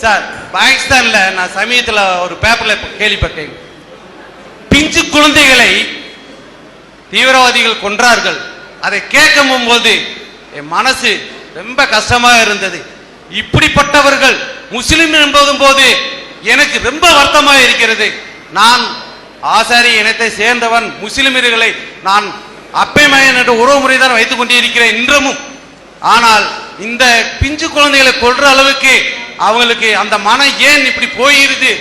Sir பாகிஸ்தான்ல நான் சமீபத்தில் ஒரு பேப்பர்ல கேள்விப்பட்டேன். பிஞ்சு குழந்தைகளை தீவிரவாதிகள் கொன்றார்கள். அதை கேட்கும் போது என் மனசு ரொம்ப கஷ்டமா இருந்தது. இப்படிப்பட்டவர்கள் முஸ்லிம் என்பதும் போது எனக்கு ரொம்ப வருத்தமாக இருக்கிறது. நான் ஆசாரி இனத்தை சேர்ந்தவன் முஸ்லிமர்களை நான் அப்பைமயன் என்ற உறவு முறைதான் வைத்துக் கொண்டிருக்கிறேன் இன்றமும். ஆனால் இந்த பிஞ்சு குழந்தைகளை கொள்ற அளவுக்கு அவங்களுக்கு அந்த மனம் ஏன் இப்படி போயிருது?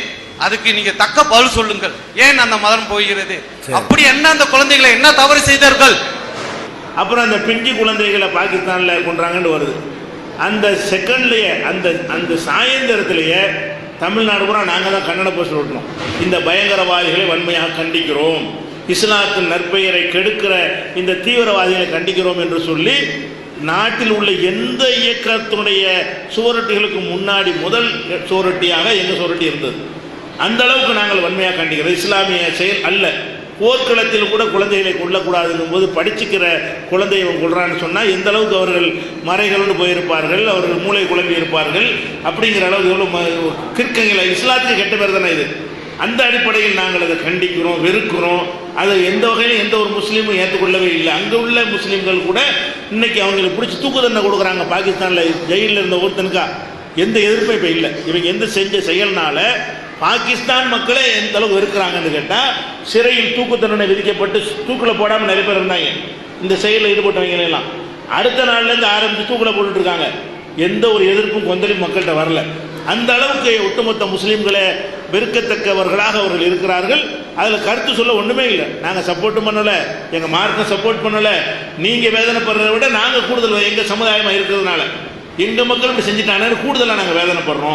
அதுக்கு நீங்க தக்க பதில் சொல்லுங்கள். ஏன் அந்த மதம் போகிறது அப்படி என்ன அந்த குழந்தைகளை என்ன தவறு செய்தார்கள்? அப்புறம் அந்த பிஞ்சு குழந்தைகளை பாகிஸ்தானில் கொன்றாங்கன்னு வருது. அந்த செகண்ட்லேயே அந்த அந்த சாயந்தரத்திலேயே தமிழ்நாடு பூரா நாங்கள் தான் கன்னட போஸ்டர் ஓட்டணும் இந்த பயங்கரவாதிகளை வன்மையாக கண்டிக்கிறோம். இஸ்லாத்தின் நற்பெயரை கெடுக்கிற இந்த தீவிரவாதிகளை கண்டிக்கிறோம் என்று சொல்லி நாட்டில் உள்ள எந்த இயக்கத்தினுடைய சுவரொட்டிகளுக்கு முன்னாடி முதல் சுவரொட்டியாக எங்கள் சுவரொட்டி இருந்தது? அந்த அளவுக்கு நாங்கள் வன்மையாக கண்டிக்கிறோம். இஸ்லாமிய செயல் அல்ல. போர்க்களத்தில் கூட குழந்தைகளை கொள்ளக்கூடாதுங்கும் போது படிச்சுக்கிற குழந்தை இவன் கொள்றான்னு சொன்னால் எந்த அளவுக்கு அவர்கள் மறைகளோடு போயிருப்பார்கள் அவர்கள் மூளை குழம்பி இருப்பார்கள் அப்படிங்கிற அளவுக்கு எவ்வளோ கிற்கங்களை இஸ்லாத்துக்கு கெட்ட பேர் தானே இது. அந்த அடிப்படையில் நாங்கள் அதை கண்டிக்கிறோம் வெறுக்கிறோம். அதை எந்த வகையிலும் எந்த ஒரு முஸ்லீமும் ஏற்றுக்கொள்ளவே இல்லை. அங்கே உள்ள முஸ்லீம்கள் கூட இன்னைக்கு அவங்களுக்கு பிடிச்சி தூக்கு தண்டனை கொடுக்குறாங்க. பாகிஸ்தானில் ஜெயிலில் இருந்த ஒருத்தனுக்கா எந்த எதிர்ப்பும் இப்போ இல்லை. இவங்க எந்த செஞ்ச செயல்னால பாகிஸ்தான் மக்களே எந்த அளவுக்கு இருக்கிறாங்கன்னு கேட்டால் சிறையில் தூக்கு தண்டனை விதிக்கப்பட்டு தூக்கில் போடாமல் நிறைய பேர் இருந்தாங்க. இந்த செயலில் ஈடுபட்டவங்க எல்லாம். அடுத்த நாள்லேருந்து ஆரம்பித்து தூக்கில் போட்டுட்ருக்காங்க எந்த ஒரு எதிர்ப்பும் கொந்தளிப்பு மக்கள்கிட்ட வரல. அந்த அளவுக்கு ஒட்டுமொத்த முஸ்லீம்களை வெறுக்கத்தக்கவர்களாக அவர்கள் இருக்கிறார்கள். அதில் கருத்து சொல்ல ஒன்றுமே இல்லை. நாங்கள் சப்போர்ட்டும் பண்ணலை. எங்கள் மார்க்கம் சப்போர்ட் பண்ணலை. நீங்கள் வேதனைப்படுறத விட நாங்கள் கூடுதல் எங்கள் சமுதாயமாக இருக்கிறதுனால. எங்கள் மக்களும் செஞ்சுட்டாங்கன்னு கூடுதலாக நாங்கள் வேதனைப்படுறோம்.